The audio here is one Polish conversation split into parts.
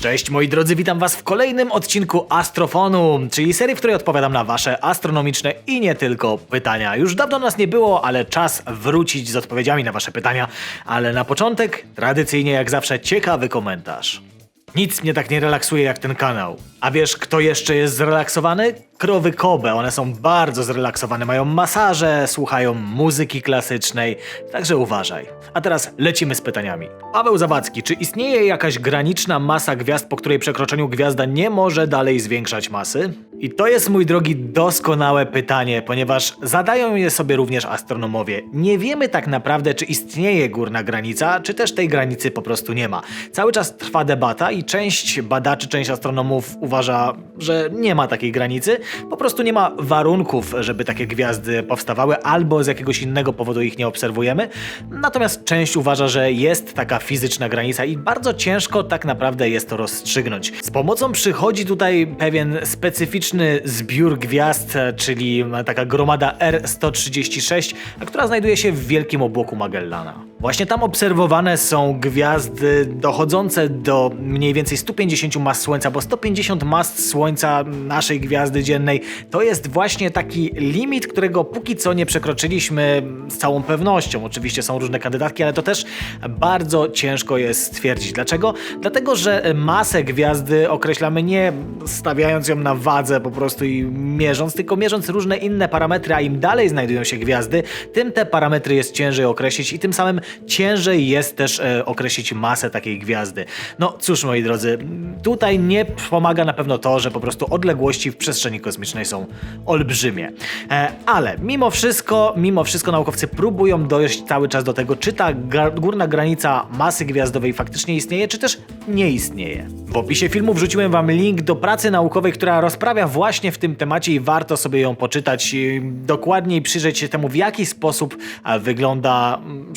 Cześć moi drodzy, witam was w kolejnym odcinku Astrofonu, czyli serii, w której odpowiadam na wasze astronomiczne i nie tylko pytania. Już dawno nas nie było, ale czas wrócić z odpowiedziami na wasze pytania. Ale na początek, tradycyjnie jak zawsze, ciekawy komentarz. Nic mnie tak nie relaksuje jak ten kanał. A wiesz, kto jeszcze jest zrelaksowany? Krowy Kobe. One są bardzo zrelaksowane, mają masaże, słuchają muzyki klasycznej, także uważaj. A teraz lecimy z pytaniami. Paweł Zawadzki, czy istnieje jakaś graniczna masa gwiazd, po której przekroczeniu gwiazda nie może dalej zwiększać masy? I to jest, mój drogi, doskonałe pytanie, ponieważ zadają je sobie również astronomowie. Nie wiemy tak naprawdę, czy istnieje górna granica, czy też tej granicy po prostu nie ma. Cały czas trwa debata i część badaczy, część astronomów uważa, że nie ma takiej granicy, po prostu nie ma warunków, żeby takie gwiazdy powstawały, albo z jakiegoś innego powodu ich nie obserwujemy. Natomiast część uważa, że jest taka fizyczna granica i bardzo ciężko tak naprawdę jest to rozstrzygnąć. Z pomocą przychodzi tutaj pewien specyficzny zbiór gwiazd, czyli taka gromada R136, a która znajduje się w Wielkim Obłoku Magellana. Właśnie tam obserwowane są gwiazdy dochodzące do mniej więcej 150 mas Słońca, bo 150 mas Słońca naszej gwiazdy dziennej to jest właśnie taki limit, którego póki co nie przekroczyliśmy z całą pewnością. Oczywiście są różne kandydatki, ale to też bardzo ciężko jest stwierdzić. Dlaczego? Dlatego, że masę gwiazdy określamy nie stawiając ją na wadze po prostu i mierząc, tylko mierząc różne inne parametry, a im dalej znajdują się gwiazdy, tym te parametry jest ciężej określić i tym samym ciężej jest też e, określić masę takiej gwiazdy. No cóż, moi drodzy, tutaj nie pomaga na pewno to, że po prostu odległości w przestrzeni kosmicznej są olbrzymie. E, ale mimo wszystko, mimo wszystko naukowcy próbują dojść cały czas do tego, czy ta górna granica masy gwiazdowej faktycznie istnieje, czy też nie istnieje. W opisie filmu wrzuciłem wam link do pracy naukowej, która rozprawia właśnie w tym temacie i warto sobie ją poczytać dokładniej przyjrzeć się temu, w jaki sposób e, wygląda mm,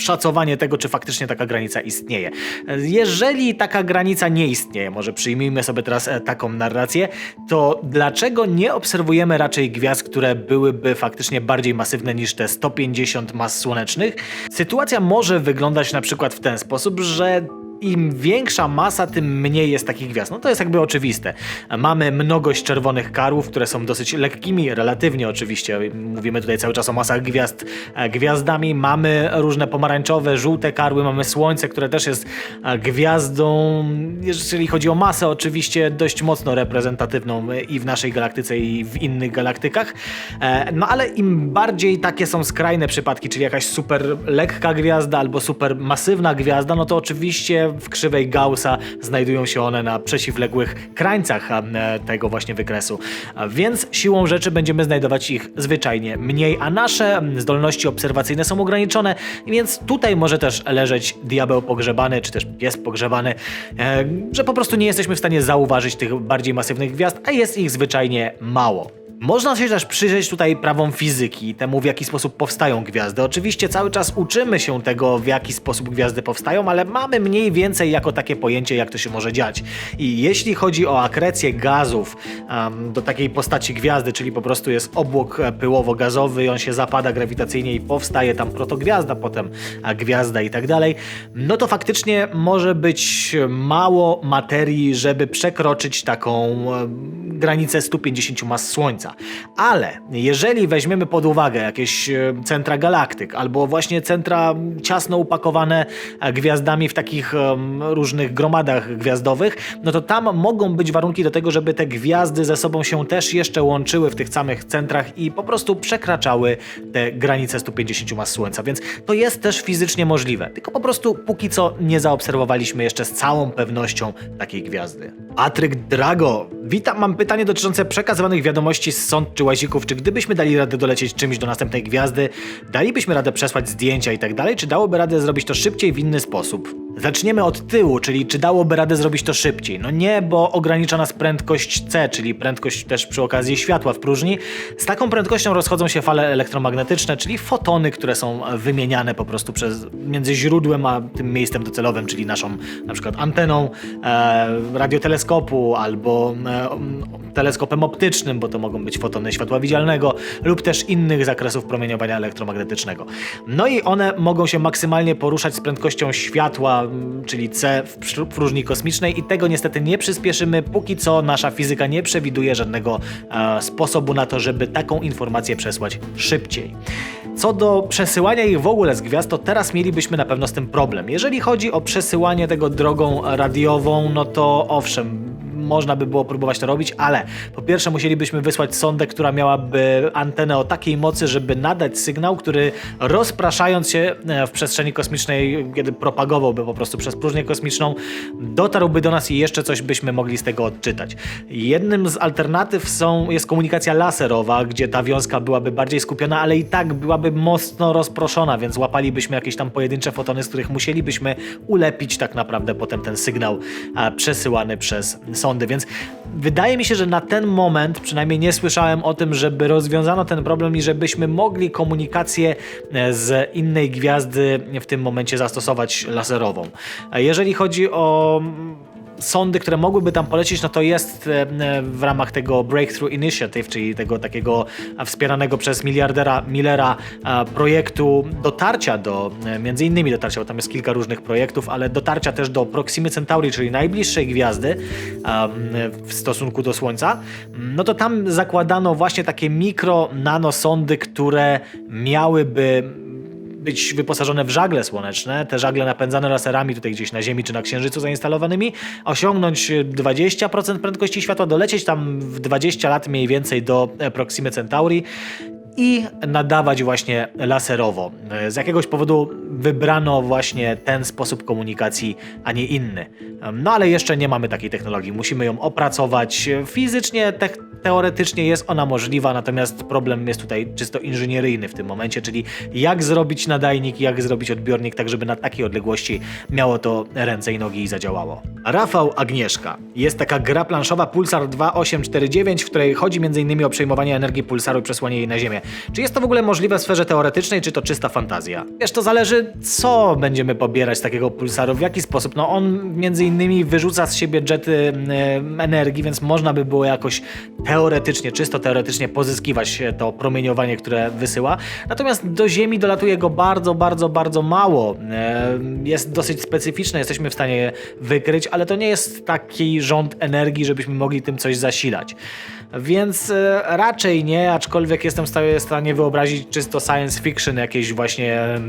tego, czy faktycznie taka granica istnieje. Jeżeli taka granica nie istnieje, może przyjmijmy sobie teraz e, taką narrację, to dlaczego nie obserwujemy raczej gwiazd, które byłyby faktycznie bardziej masywne niż te 150 mas słonecznych? Sytuacja może wyglądać na przykład w ten sposób, że im większa masa, tym mniej jest takich gwiazd. No to jest jakby oczywiste. Mamy mnogość czerwonych karłów, które są dosyć lekkimi, relatywnie oczywiście. Mówimy tutaj cały czas o masach gwiazd e, gwiazdami. Mamy różne pomarańczowe, żółte karły, mamy Słońce, które też jest e, gwiazdą, jeżeli chodzi o masę, oczywiście dość mocno reprezentatywną i w naszej galaktyce, i w innych galaktykach. E, No ale im bardziej takie są skrajne przypadki, czyli jakaś super lekka gwiazda albo super masywna gwiazda, no to oczywiście w krzywej Gaussa znajdują się one na przeciwległych krańcach e, tego właśnie wykresu. Więc siłą rzeczy będziemy znajdować ich zwyczajnie mniej, a nasze zdolności obserwacyjne są ograniczone, więc tutaj może też leżeć diabeł pogrzebany, czy też pies pogrzebany, e, że po prostu nie jesteśmy w stanie zauważyć tych bardziej masywnych gwiazd, a jest ich zwyczajnie mało. Można się też przyjrzeć tutaj prawom fizyki, temu w jaki sposób powstają gwiazdy. Oczywiście cały czas uczymy się tego, w jaki sposób gwiazdy powstają, ale mamy mniej więcej jako takie pojęcie, jak to się może dziać. I jeśli chodzi o akrecję gazów em, do takiej postaci gwiazdy, czyli po prostu jest obłok e, pyłowo-gazowy on się zapada grawitacyjnie i powstaje tam protogwiazda, potem gwiazda i tak dalej, no to faktycznie może być mało materii, żeby przekroczyć taką e, granicę 150 mas Słońca. Ale jeżeli weźmiemy pod uwagę jakieś e, centra galaktyk albo właśnie centra ciasno upakowane e, gwiazdami w takich różnych gromadach gwiazdowych, no to tam mogą być warunki do tego, żeby te gwiazdy ze sobą się też jeszcze łączyły w tych samych centrach i po prostu przekraczały te granice 150 mas Słońca, więc to jest też fizycznie możliwe. Tylko po prostu póki co nie zaobserwowaliśmy jeszcze z całą pewnością takiej gwiazdy. Patryk Drago, witam, mam pytanie dotyczące przekazywanych wiadomości z sąd czy łazików. Czy gdybyśmy dali radę dolecieć czymś do następnej gwiazdy, dalibyśmy radę przesłać zdjęcia i tak dalej, czy dałoby radę zrobić to szybciej w inny sposób? Zaczniemy od tyłu, czyli czy dałoby radę zrobić to szybciej? No nie, bo ogranicza nas prędkość C, czyli prędkość też przy okazji światła w próżni. Z taką prędkością rozchodzą się fale elektromagnetyczne, czyli fotony, które są wymieniane po prostu przez, między źródłem a tym miejscem docelowym, czyli naszą na przykład anteną e, radioteleskopu albo e, teleskopem optycznym, bo to mogą być fotony światła widzialnego lub też innych zakresów promieniowania elektromagnetycznego. No i one mogą się maksymalnie poruszać z prędkością światła czyli C w próżni kosmicznej i tego niestety nie przyspieszymy, póki co nasza fizyka nie przewiduje żadnego e, sposobu na to, żeby taką informację przesłać szybciej. Co do przesyłania ich w ogóle z gwiazd, to teraz mielibyśmy na pewno z tym problem. Jeżeli chodzi o przesyłanie tego drogą radiową, no to owszem, można by było próbować to robić, ale po pierwsze musielibyśmy wysłać sondę, która miałaby antenę o takiej mocy, żeby nadać sygnał, który rozpraszając się e, w przestrzeni kosmicznej, kiedy propagowałby po prostu przez próżnię kosmiczną, dotarłby do nas i jeszcze coś byśmy mogli z tego odczytać. Jednym z alternatyw są, jest komunikacja laserowa, gdzie ta wiązka byłaby bardziej skupiona, ale i tak byłaby mocno rozproszona, więc łapalibyśmy jakieś tam pojedyncze fotony, z których musielibyśmy ulepić tak naprawdę potem ten sygnał e, przesyłany przez więc wydaje mi się, że na ten moment przynajmniej nie słyszałem o tym, żeby rozwiązano ten problem i żebyśmy mogli komunikację e, z innej gwiazdy w tym momencie zastosować laserową. Jeżeli chodzi o sondy, które mogłyby tam polecieć, no to jest e, e, w ramach tego Breakthrough Initiative, czyli tego takiego e, wspieranego przez miliardera Millera projektu dotarcia do, między innymi dotarcia, bo tam jest kilka różnych projektów, ale dotarcia też do Proximy Centauri, czyli najbliższej gwiazdy w stosunku do Słońca, no to tam zakładano właśnie takie mikro nanosondy, które miałyby być wyposażone w żagle słoneczne, te żagle napędzane laserami tutaj gdzieś na Ziemi czy na Księżycu zainstalowanymi, osiągnąć 20% prędkości światła, dolecieć tam w 20 lat mniej więcej do e, Proximy Centauri i nadawać właśnie laserowo. Z jakiegoś powodu wybrano właśnie ten sposób komunikacji, a nie inny. No ale jeszcze nie mamy takiej technologii, musimy ją opracować. Fizycznie, te teoretycznie jest ona możliwa, natomiast problem jest tutaj czysto inżynieryjny w tym momencie, czyli jak zrobić nadajnik, jak zrobić odbiornik, tak żeby na takiej odległości miało to ręce i nogi i zadziałało. Rafał Agnieszka. Jest taka gra planszowa Pulsar 2849, w której chodzi m.in. o przejmowanie energii pulsaru i przesłanie jej na Ziemię. Czy jest to w ogóle możliwe w sferze teoretycznej, czy to czysta fantazja? Wiesz, to zależy, co będziemy pobierać z takiego pulsaru, w jaki sposób. No on między innymi wyrzuca z siebie jety e, energii, więc można by było jakoś teoretycznie, czysto teoretycznie pozyskiwać e, to promieniowanie, które wysyła. Natomiast do Ziemi dolatuje go bardzo, bardzo, bardzo mało. E, Jest dosyć specyficzne, jesteśmy w stanie je wykryć, ale to nie jest taki rząd energii, żebyśmy mogli tym coś zasilać. Więc e, raczej nie, aczkolwiek jestem w stanie- wyobrazić czysto science fiction, jakieś właśnie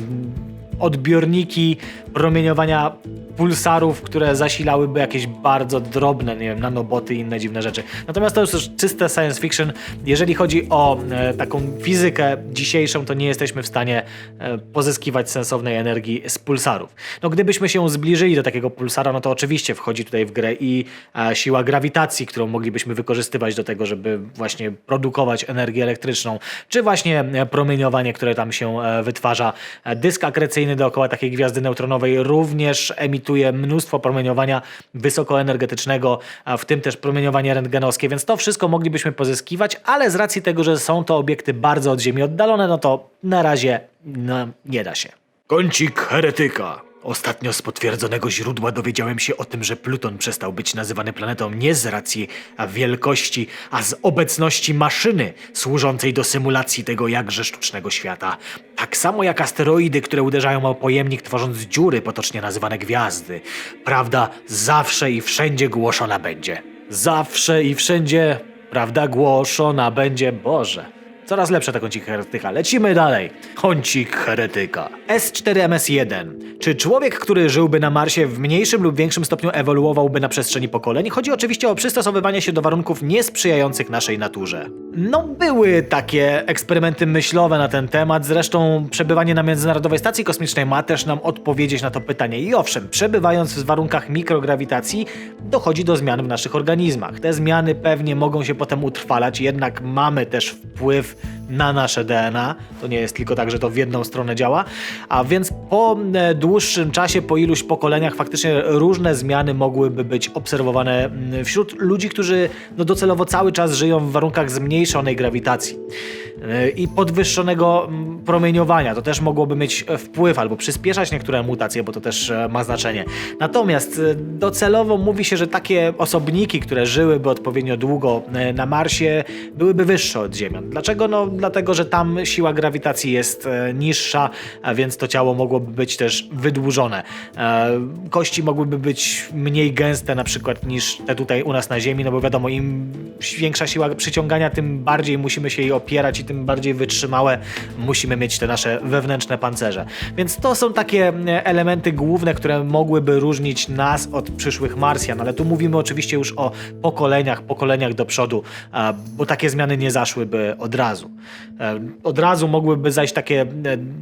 odbiorniki promieniowania pulsarów, które zasilałyby jakieś bardzo drobne, nie wiem, nanoboty i inne dziwne rzeczy. Natomiast to jest już czyste science fiction. Jeżeli chodzi o e, taką fizykę dzisiejszą, to nie jesteśmy w stanie e, pozyskiwać sensownej energii z pulsarów. No gdybyśmy się zbliżyli do takiego pulsara, no to oczywiście wchodzi tutaj w grę i e, siła grawitacji, którą moglibyśmy wykorzystywać do tego, żeby właśnie produkować energię elektryczną, czy właśnie e, promieniowanie, które tam się e, wytwarza. E, Dysk akrecyjny dookoła takiej gwiazdy neutronowej również emituje mnóstwo promieniowania wysokoenergetycznego, a w tym też promieniowanie rentgenowskie, więc to wszystko moglibyśmy pozyskiwać, ale z racji tego, że są to obiekty bardzo od Ziemi oddalone, no to na razie no, nie da się. Kącik heretyka. Ostatnio z potwierdzonego źródła dowiedziałem się o tym, że Pluton przestał być nazywany planetą nie z racji wielkości, a z obecności maszyny służącej do symulacji tego jakże sztucznego świata. Tak samo jak asteroidy, które uderzają o pojemnik, tworząc dziury potocznie nazywane gwiazdy. Prawda zawsze i wszędzie głoszona będzie. Zawsze i wszędzie prawda głoszona będzie Boże. Coraz lepsze te kącik heretyka. Lecimy dalej. Kącik heretyka. S4MS1. Czy człowiek, który żyłby na Marsie w mniejszym lub większym stopniu ewoluowałby na przestrzeni pokoleń? Chodzi oczywiście o przystosowywanie się do warunków niesprzyjających naszej naturze. No, były takie eksperymenty myślowe na ten temat. Zresztą przebywanie na Międzynarodowej Stacji Kosmicznej ma też nam odpowiedzieć na to pytanie. I owszem, przebywając w warunkach mikrograwitacji, dochodzi do zmian w naszych organizmach. Te zmiany pewnie mogą się potem utrwalać, jednak mamy też wpływ na nasze DNA. To nie jest tylko tak, że to w jedną stronę działa. A więc po e, dłuższym czasie, po iluś pokoleniach, faktycznie różne zmiany mogłyby być obserwowane mm, wśród ludzi, którzy no, docelowo cały czas żyją w warunkach zmniejszonej grawitacji e, i podwyższonego mm, promieniowania. To też mogłoby mieć wpływ albo przyspieszać niektóre mutacje, bo to też e, ma znaczenie. Natomiast docelowo mówi się, że takie osobniki, które żyłyby odpowiednio długo na Marsie, byłyby wyższe od Ziemian. Dlaczego? No, dlatego, że tam siła grawitacji jest e, niższa, więc to ciało mogłoby być też wydłużone. E, kości mogłyby być mniej gęste na przykład niż te tutaj u nas na Ziemi, no bo wiadomo, im większa siła przyciągania, tym bardziej musimy się jej opierać i tym bardziej wytrzymałe musimy mieć te nasze wewnętrzne pancerze. Więc to są takie e, elementy główne, które mogłyby różnić nas od przyszłych Marsjan, ale tu mówimy oczywiście już o pokoleniach, pokoleniach do przodu, bo takie zmiany nie zaszłyby od razu. E, Od razu mogłyby zajść takie e,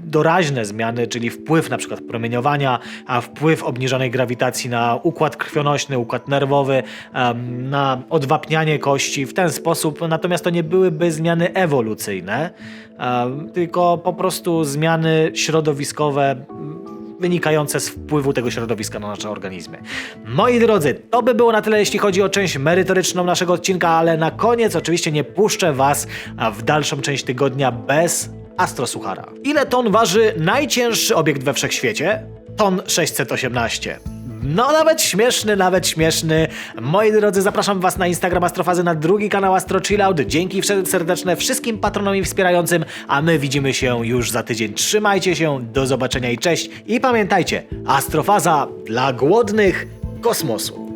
doraźne zmiany, czyli wpływ na przykład promieniowania, a wpływ obniżonej grawitacji na układ krwionośny, układ nerwowy, em, na odwapnianie kości w ten sposób, natomiast to nie byłyby zmiany ewolucyjne, tylko po prostu zmiany środowiskowe wynikające z wpływu tego środowiska na nasze organizmy. Moi drodzy, to by było na tyle, jeśli chodzi o część merytoryczną naszego odcinka, ale na koniec oczywiście nie puszczę Was w dalszą część tygodnia bez Astrosuchara. Ile ton waży najcięższy obiekt we wszechświecie? Ton 618. No, nawet śmieszny, nawet śmieszny. Moi drodzy, zapraszam Was na Instagram Astrofazy, na drugi kanał Astro Chillout. Dzięki serdeczne wszystkim patronom i wspierającym, a my widzimy się już za tydzień. Trzymajcie się, do zobaczenia i cześć. I pamiętajcie, Astrofaza dla głodnych kosmosu.